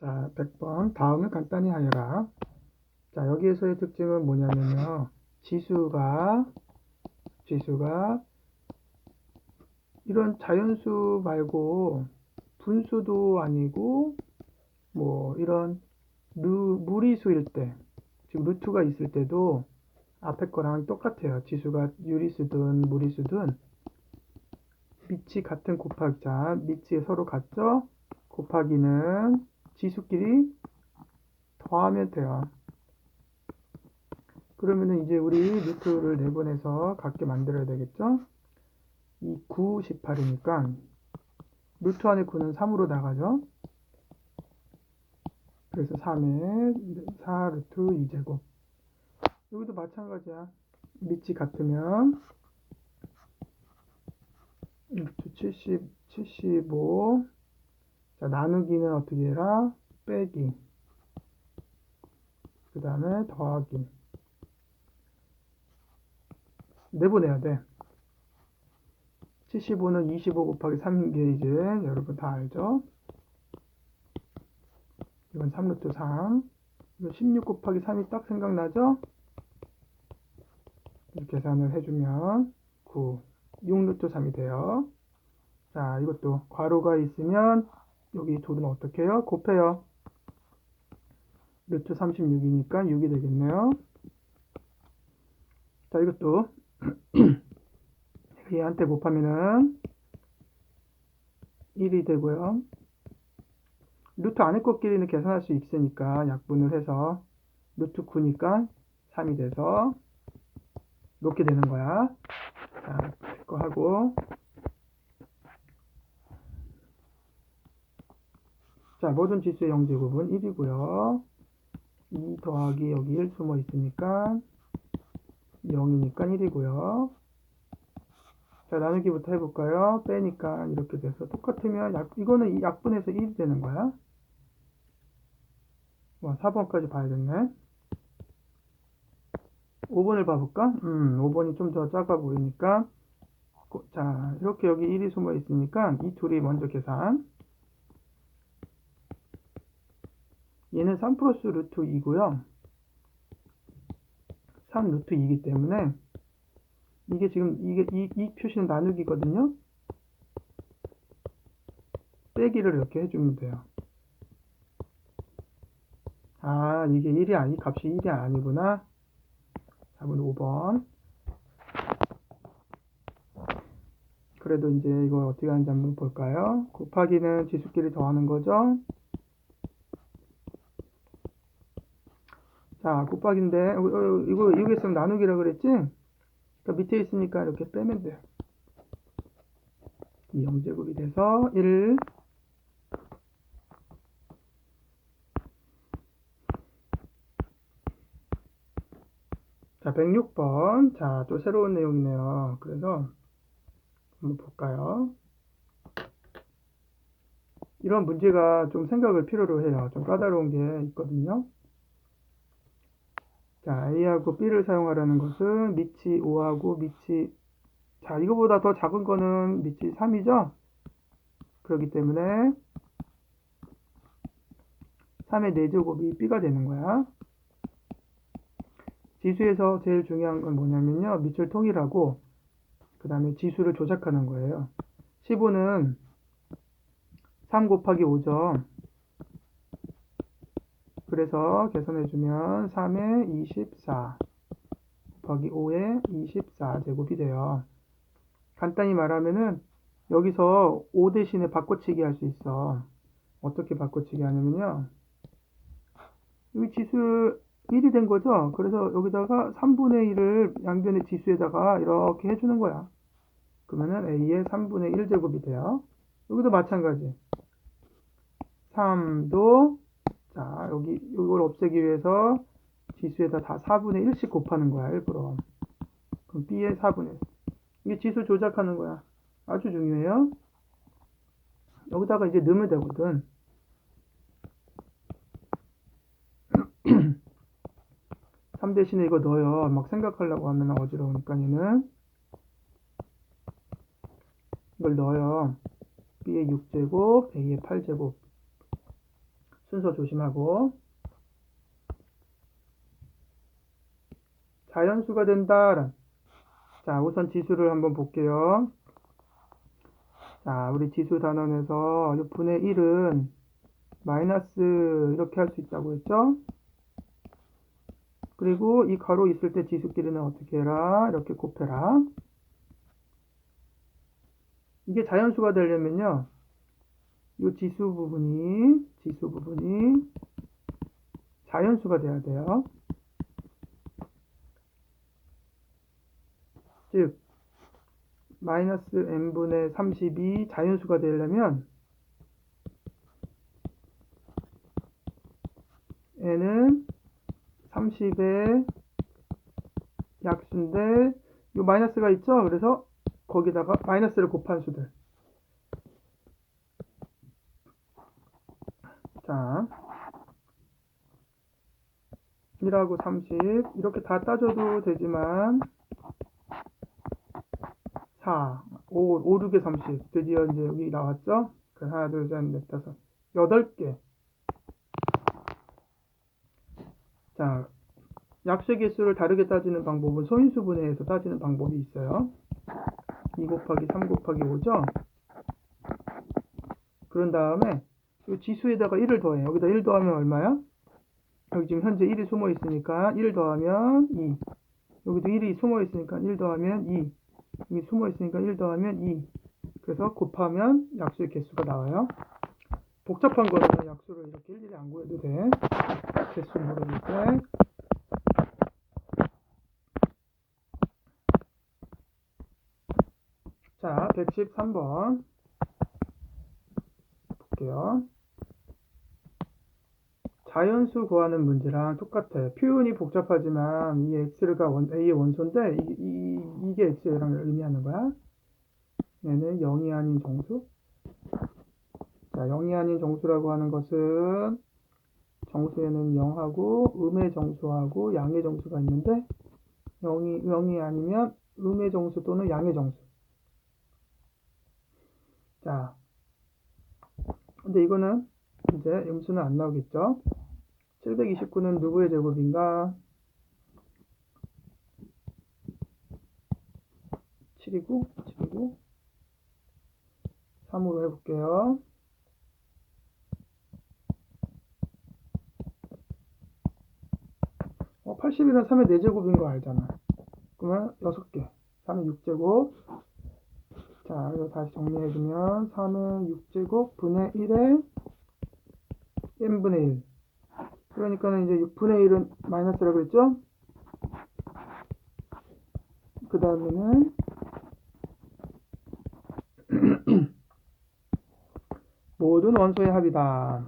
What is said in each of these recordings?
자, 100번. 다음을 간단히 하여라. 자, 여기에서의 특징은 뭐냐면요. 지수가, 지수가, 이런 자연수 말고, 분수도 아니고, 뭐, 이런, 루, 무리수일 때, 지금 루트가 있을 때도, 앞에 거랑 똑같아요. 지수가 유리수든 무리수든, 밑이 같은 곱하기, 자, 밑이 서로 같죠? 곱하기는 지수끼리 더하면 돼요. 그러면은 이제 우리 루트를 내보내서 같게 만들어야 되겠죠? 이 9, 18이니까 루트 안에 9는 3으로 나가죠? 그래서 3에 4 루트 2제곱 여기도 마찬가지야. 밑이 같으면 루트 70, 75 자, 나누기는 어떻게 해라? 빼기. 그 다음에 더하기. 내보내야 돼. 75는 25 곱하기 3인 게 이제 여러분 다 알죠? 이건 3루트 3. 이거 16 곱하기 3이 딱 생각나죠? 계산을 해주면 9. 6루트 3이 돼요. 자, 이것도 괄호가 있으면 여기 둘은 어떻게 해요? 곱해요. 루트 36이니까 6이 되겠네요. 자, 이것도 얘한테 곱하면은 1이 되고요. 루트 안에 것끼리는 계산할 수 있으니까 약분을 해서 루트 9니까 3이 돼서 이렇게 되는 거야. 자, 이거 하고 자, 모든 지수의 영제곱은 1이고요. 2 더하기 여기 1 숨어 있으니까 0이니까 1이고요. 자, 나누기부터 해볼까요? 빼니까 이렇게 돼서 똑같으면 약, 이거는 약분해서 1이 되는 거야. 와, 4번까지 봐야겠네. 5번을 봐볼까? 음, 5번이 좀 더 작아 보이니까 자, 이렇게 여기 1이 숨어 있으니까 이 둘이 먼저 계산. 얘는 3 플러스 루트 2고요. 3 루트 2이기 때문에 이게 지금 이게 이, 이 표시는 나누기거든요. 빼기를 이렇게 해주면 돼요. 아 이게 1이 아니 값이 1이 아니구나. 4번 5번. 그래도 이제 이걸 어떻게 하는지 한번 볼까요? 곱하기는 지수끼리 더하는 거죠. 자, 곱하기인데, 어, 어, 이거, 이거 있으면 나누기라 그랬지? 그러니까 밑에 있으니까 이렇게 빼면 돼요. 이 0제곱이 돼서 1, 자, 106번. 자, 또 새로운 내용이네요. 그래서 한번 볼까요? 이런 문제가 좀 생각을 필요로 해요. 좀 까다로운 게 있거든요. 자, A하고 B를 사용하라는 것은 밑이 5하고 밑이 자, 이거보다 더 작은 거는 밑이 3이죠? 그렇기 때문에 3의 4제곱이 B가 되는 거야. 지수에서 제일 중요한 건 뭐냐면요. 밑을 통일하고 그 다음에 지수를 조작하는 거예요. 15는 3 곱하기 5죠. 그래서 계산해주면 3에 24 곱하기 5에 24 제곱이 돼요. 간단히 말하면은 여기서 5 대신에 바꿔치기 할 수 있어. 어떻게 바꿔치기 하냐면요. 여기 지수 1이 된 거죠. 그래서 여기다가 3분의 1을 양변의 지수에다가 이렇게 해주는 거야. 그러면은 A의 3분의 1 제곱이 돼요. 여기도 마찬가지. 3도 자 여기 이걸 없애기 위해서 지수에다 다 4분의 1씩 곱하는 거야 일부러. 그럼 B의 4분의 1. 이게 지수 조작하는 거야. 아주 중요해요. 여기다가 이제 넣으면 되거든. 3 대신에 이거 넣어요. 막 생각하려고 하면 어지러우니까 얘는 이걸 넣어요. B의 6제곱, A의 8제곱. 순서 조심하고. 자연수가 된다. 자, 우선 지수를 한번 볼게요. 자, 우리 지수 단원에서 이 분의 1은 마이너스 이렇게 할 수 있다고 했죠? 그리고 이 가로 있을 때 지수끼리는 어떻게 해라? 이렇게 곱해라. 이게 자연수가 되려면요. 이 지수 부분이, 지수 부분이 자연수가 돼야 돼요. 즉, 마이너스 n분의 30이 자연수가 되려면 n은 30의 약수인데 이 마이너스가 있죠? 그래서 거기다가 마이너스를 곱한 수들 자 1하고 30 이렇게 다 따져도 되지만 4, 5, 5, 6에 30 드디어 이제 여기 나왔죠? 그 하나, 둘, 셋, 넷, 다섯 여덟 개 자, 약수의 개수를 다르게 따지는 방법은 소인수 분해에서 따지는 방법이 있어요. 2 곱하기 3 곱하기 5죠? 그런 다음에 이 지수에다가 1을 더해. 여기다 1 더하면 얼마야? 여기 지금 현재 1이 숨어 있으니까 1 더하면 2. 여기도 1이 숨어 있으니까 1 더하면 2. 여기 숨어 있으니까 1 더하면 2. 그래서 곱하면 약수의 개수가 나와요. 복잡한 거는 약수를 이렇게 일일이 안 구해도 돼. 개수 모르을 때. 자, 113번. 볼게요. 자연수 구하는 문제랑 똑같아. 표현이 복잡하지만 이 x가 원, a의 원소인데 이, 이, 이게 x랑 의미하는 거야. 얘는 0이 아닌 정수. 자, 0이 아닌 정수라고 하는 것은 정수에는 0하고 음의 정수하고 양의 정수가 있는데 0이, 0이 아니면 음의 정수 또는 양의 정수. 자, 근데 이거는 이제 음수는 안 나오겠죠? 729는 누구의 제곱인가? 7이고, 7이고, 3으로 해볼게요. 어, 80이랑 3의 4제곱인 거 알잖아. 그러면 6개. 3의 6제곱. 자, 그래서 다시 정리해주면 3의 6제곱 분의 1에 3분의 1 그러니까는 이제 6분의 1은 마이너스라고 했죠? 그 다음에는 모든 원소의 합이다.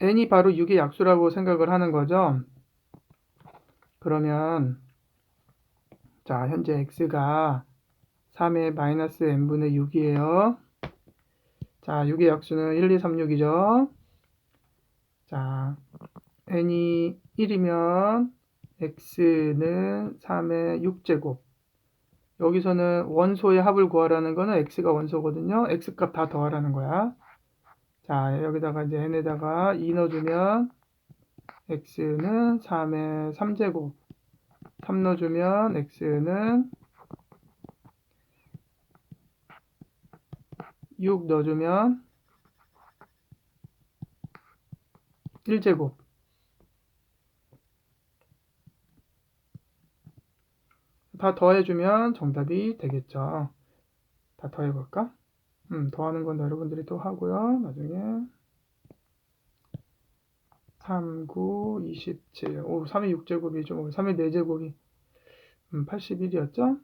n이 바로 6의 약수라고 생각을 하는 거죠. 그러면 자 현재 x가 3의 마이너스 n분의 6이에요. 자 6의 약수는 1, 2, 3, 6이죠. 자 n이 1이면 x는 3의 6제곱 여기서는 원소의 합을 구하라는 거는 x가 원소거든요. x값 다 더하라는 거야. 자, 여기다가 이제 n에다가 2 넣어주면 x는 3의 3제곱 3 넣어주면 x는 6 넣어주면 1제곱 다 더해주면 정답이 되겠죠. 다 더해볼까? 음, 더하는 건 여러분들이 또 하고요. 나중에 3, 9, 27. 오, 3의 6제곱이죠. 3의 4제곱이 음, 81이었죠?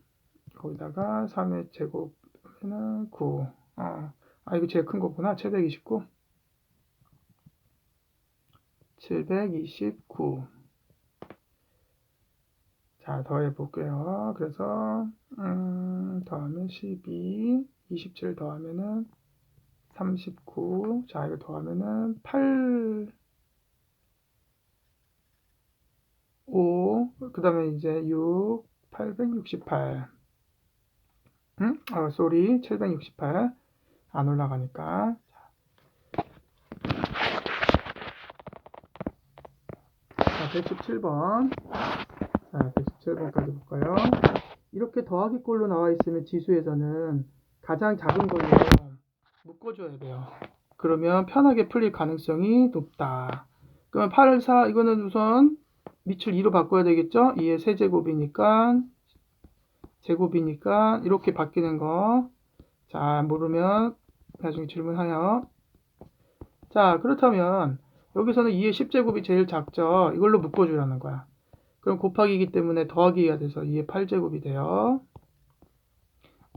거기다가 3의 제곱은 9. 아, 아, 이거 제일 큰 거구나. 729. 729. 자, 더해 볼게요. 그래서 음, 더하면 12. 27 더하면은 39. 자, 이거 더하면은 8, 5. 그 다음에 이제 6, 868. 응? 아, 쏘리. 768. 안 올라가니까 자, 117번 자, 117번까지 볼까요? 이렇게 더하기 꼴로 나와 있으면 지수에서는 가장 작은 걸로 묶어줘야 돼요. 그러면 편하게 풀릴 가능성이 높다. 그러면 8을 4, 이거는 우선 밑을 2로 바꿔야 되겠죠? 2의 3제곱이니까, 제곱이니까, 이렇게 바뀌는 거. 자, 모르면 나중에 질문하여. 자, 그렇다면, 여기서는 2의 10제곱이 제일 작죠? 이걸로 묶어주라는 거야. 그럼 곱하기이기 때문에 더하기가 돼서 2의 8제곱이 돼요.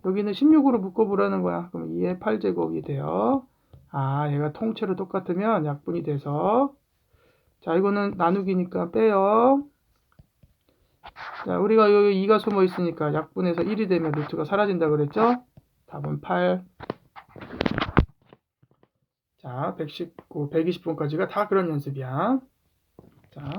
여기는 16으로 묶어보라는 거야. 그럼 2의 8제곱이 돼요. 아, 얘가 통째로 똑같으면 약분이 돼서. 자, 이거는 나누기니까 빼요. 자, 우리가 여기 2가 숨어 있으니까 약분해서 1이 되면 루트가 사라진다 그랬죠? 답은 8. 자, 119, 120분까지가 다 그런 연습이야. 자.